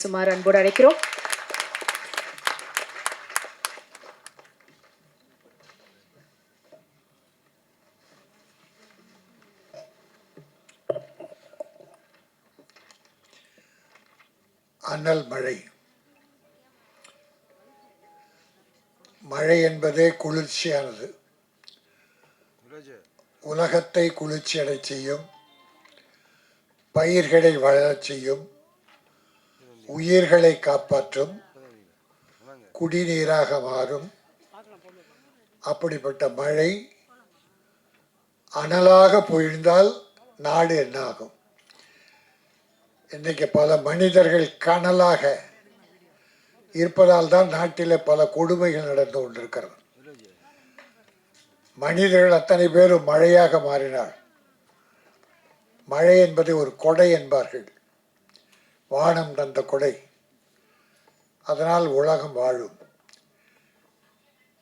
சுமார் அன்போடு அழைக்கிறோம். அனல் மழை. மழை என்பதே குளிர்ச்சியானது. உலகத்தை குளிர்ச்சியடை செய்யும். பயிர்களை வளரச் செய்யும். உயிர்களை காப்பாற்றும் குடிநீராக மாறும். அப்படிப்பட்ட மழை அனலாக பொழிந்தால் நாடு என்னாகும்? இன்றைக்கு பல மனிதர்கள் கனலாக இருப்பதால் தான் நாட்டில் பல கொடுமைகள் நடந்து கொண்டிருக்கிறது. மனிதர்கள் அத்தனை பேரும் மழையாக மாறினார் மழை என்பதை ஒரு கொடை என்பார்கள். வானம் தந்த கொடை. அதனால் உலகம் வாழும்.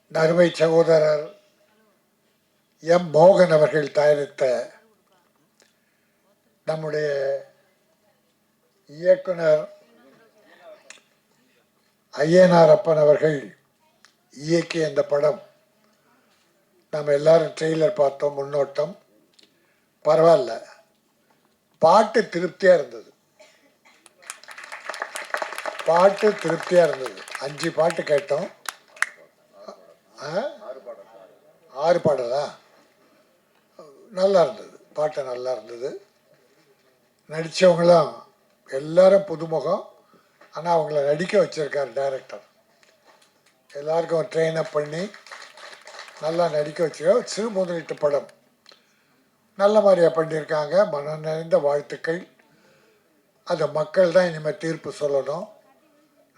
நறுமை சகோதரர் எம் மோகன் அவர்கள் தயாரித்த நம்முடைய இயக்குனர் ஐயனார் அப்பன் அவர்கள் இயக்கிய இந்த படம். நம்ம எல்லாரும் ட்ரெய்லர் பார்த்தோம் முன்னோட்டம். பரவாயில்ல. பாட்டு திருப்தியாக இருந்தது. பாட்டு திருப்தியாக இருந்தது. அஞ்சு பாட்டு கேட்டோம். ஆ? ஆறு பாடலா? நல்லா இருந்தது. பாட்டு நல்லா இருந்தது. நடித்தவங்களாம் எல்லாரும் புதுமுகம். ஆனால் அவங்கள நடிக்க வச்சுருக்கார் டைரக்டர் எல்லாருக்கும் ட்ரெயின் அப் பண்ணி நல்லா நடிக்க வச்சிருக்கார். சிறு முதலீட்டு படம். நல்ல மாதிரியாக பண்ணியிருக்காங்க. மன நிறைந்த வாழ்த்துக்கள். அந்த மக்கள் தான் இனிமேல் தீர்ப்பு சொல்லணும்.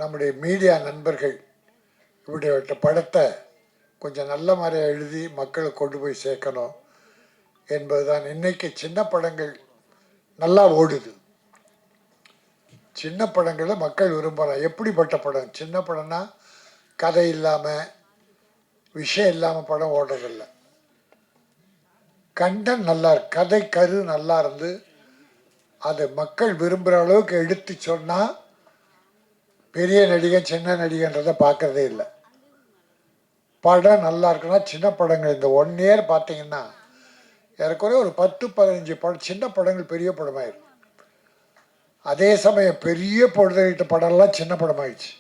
நம்முடைய மீடியா நண்பர்கள் இப்படிப்பட்ட படத்தை கொஞ்சம் நல்ல மாதிரியாக எழுதி மக்களை கொண்டு போய் சேர்க்கணும் என்பதுதான். இன்னைக்கு சின்ன படங்கள் நல்லா ஓடுது. சின்ன படங்களை மக்கள் விரும்புகிறாங்க எப்படிப்பட்ட படம்? சின்ன படம்னா கதை இல்லாமல் விஷயம் இல்லாமல் படம் ஓடுறதில்ல. கண்டன் நல்லா கதை கரு நல்லா இருந்து அதை மக்கள் விரும்புகிற அளவுக்கு எடுத்து சொன்னால் பெரிய நடிகன் சின்ன நடிகன்றதை பார்க்கறதே இல்லை. படம் நல்லா இருக்குன்னா சின்ன படங்கள். இந்த ஒன் இயர் பார்த்தீங்கன்னா ஏறக்குறைய ஒரு பத்து பதினஞ்சு படம் சின்ன படங்கள் பெரிய படமாயிருக்கு அதே சமயம் பெரிய பொழுதுகிட்ட படம்லாம் சின்ன படமாயிடுச்சு.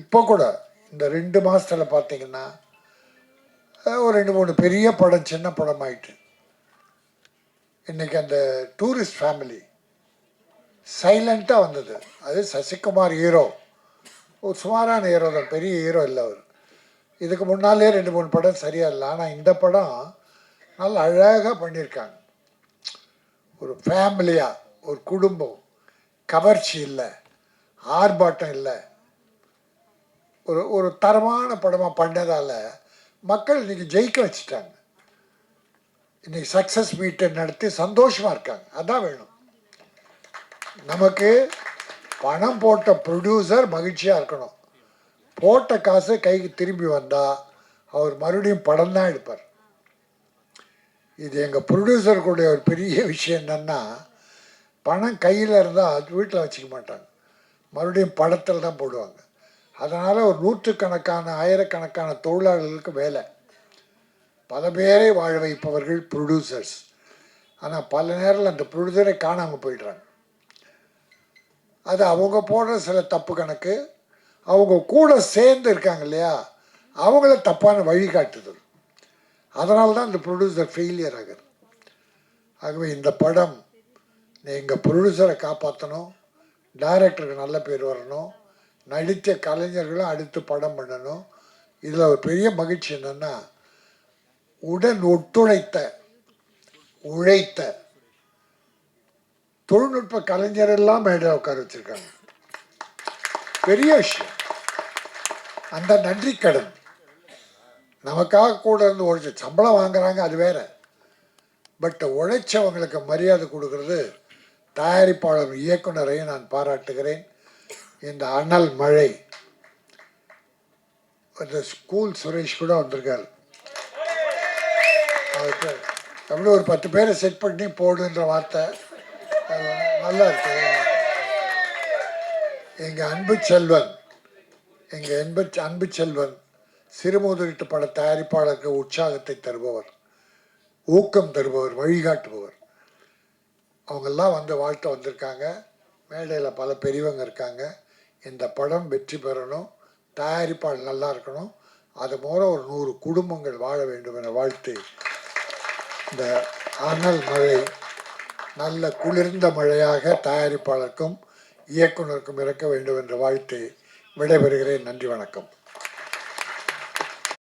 இப்போ கூட இந்த ரெண்டு மாதத்தில் பார்த்தீங்கன்னா ஒரு ரெண்டு மூணு பெரிய படம் சின்ன படமாயிட்டு. இன்றைக்கி அந்த டூரிஸ்ட் ஃபேமிலி சைலண்ட்டாக வந்தது. அது சசிகுமார் ஹீரோ ஒரு சுமாரான ஹீரோ தான். பெரிய ஹீரோ இல்லை அவர். இதுக்கு முன்னாலே ரெண்டு மூணு படம் சரியாக இல்லை. ஆனால் இந்த படம் நல்லா அழகாக பண்ணியிருக்காங்க. ஒரு ஃபேமிலியாக ஒரு குடும்பம். கவர்ச்சி இல்லை. ஆர்ப்பாட்டம் இல்லை. ஒரு ஒரு தரமான படமாக பண்ணதால் மக்கள் இன்னைக்கு ஜெயிக்க வச்சுட்டாங்க. இன்னைக்கு சக்ஸஸ் மீட்டை நடத்தி சந்தோஷமாக இருக்காங்க. அதான் வேணும். நமக்கு பணம் போட்ட ப்ரொடியூசர் மகிழ்ச்சியாக இருக்கணும். போட்ட காசு கைக்கு திரும்பி வந்தால் அவர் மறுபடியும் படம் தான் எடுப்பார். இது எங்கள் ப்ரொடியூசருக்குடைய ஒரு பெரிய விஷயம் என்னென்னா பணம் கையில் இருந்தால் வீட்டில் வச்சுக்க மாட்டாங்க. மறுபடியும் படத்தில் தான் போடுவாங்க. அதனால் ஒரு நூற்றுக்கணக்கான ஆயிரக்கணக்கான தொழிலாளர்களுக்கு வேலை. பல பேரை வாழ வைப்பவர்கள் ப்ரொடியூசர்ஸ் ஆனால் பல நேரத்தில் அந்த ப்ரொடியூசரை காணாமல் போயிடுறாங்க. அது அவங்க போடுற சில தப்பு கணக்கு அவங்க கூட சேர்ந்து இருக்காங்க இல்லையா அவங்கள தப்பான வழிகாட்டுதல் அதனால தான் இந்த ப்ரொடியூசர் ஃபெயிலியர் ஆகுது. ஆகவே இந்த படம் எங்கள் ப்ரொடியூசரை காப்பாற்றணும் டைரக்டருக்கு நல்ல பேர் வரணும் நடித்த கலைஞர்களும் அடுத்து படம் பண்ணணும். இதில் ஒரு பெரிய மகிழ்ச்சி என்னென்னா உடன் ஒத்துழைத்த உழைத்த தொழில்நுட்ப கலைஞர் எல்லாம் மேடையில் உட்கார வச்சிருக்காங்க. பெரிய விஷயம். அந்த நன்றி கடன். நமக்காக கூட இருந்து உழைச்ச சம்பளம் வாங்குறாங்க அது வேற. பட் உழைச்சவங்களுக்கு மரியாதை கொடுக்கறது தயாரிப்பாளர் இயக்குனரையும் நான் பாராட்டுகிறேன். இந்த அனல் மழை. இந்த ஸ்கூல் சுரேஷ் கூட வந்திருக்கார். அவருக்கு அப்படி ஒரு பத்து பேரை செட் பண்ணி போடுன்ற வார்த்தை. நல்லா இருக்கு. எங்கள் அன்பு செல்வன் எங்கள் அன்பு அன்பு செல்வன் சிறுமுதுகிட்டு பட தயாரிப்பாளருக்கு உற்சாகத்தை தருபவர் ஊக்கம் தருபவர் வழிகாட்டுபவர். அவங்கெல்லாம் வந்து வாழ்த்த வந்திருக்காங்க. மேடையில் பல பெரியவங்க இருக்காங்க. இந்த படம் வெற்றி பெறணும். தயாரிப்பாளர் நல்லா இருக்கணும். அது மூலம் ஒரு நூறு குடும்பங்கள் வாழ வேண்டும் என வாழ்த்து இந்த அனல் மழை நல்ல குளிர்ந்த மழையாக தயாரிப்பாளருக்கும் இயக்குனருக்கும் இருக்க வேண்டும் என்ற வாழ்த்து விடைபெறுகிறேன். நன்றி வணக்கம்.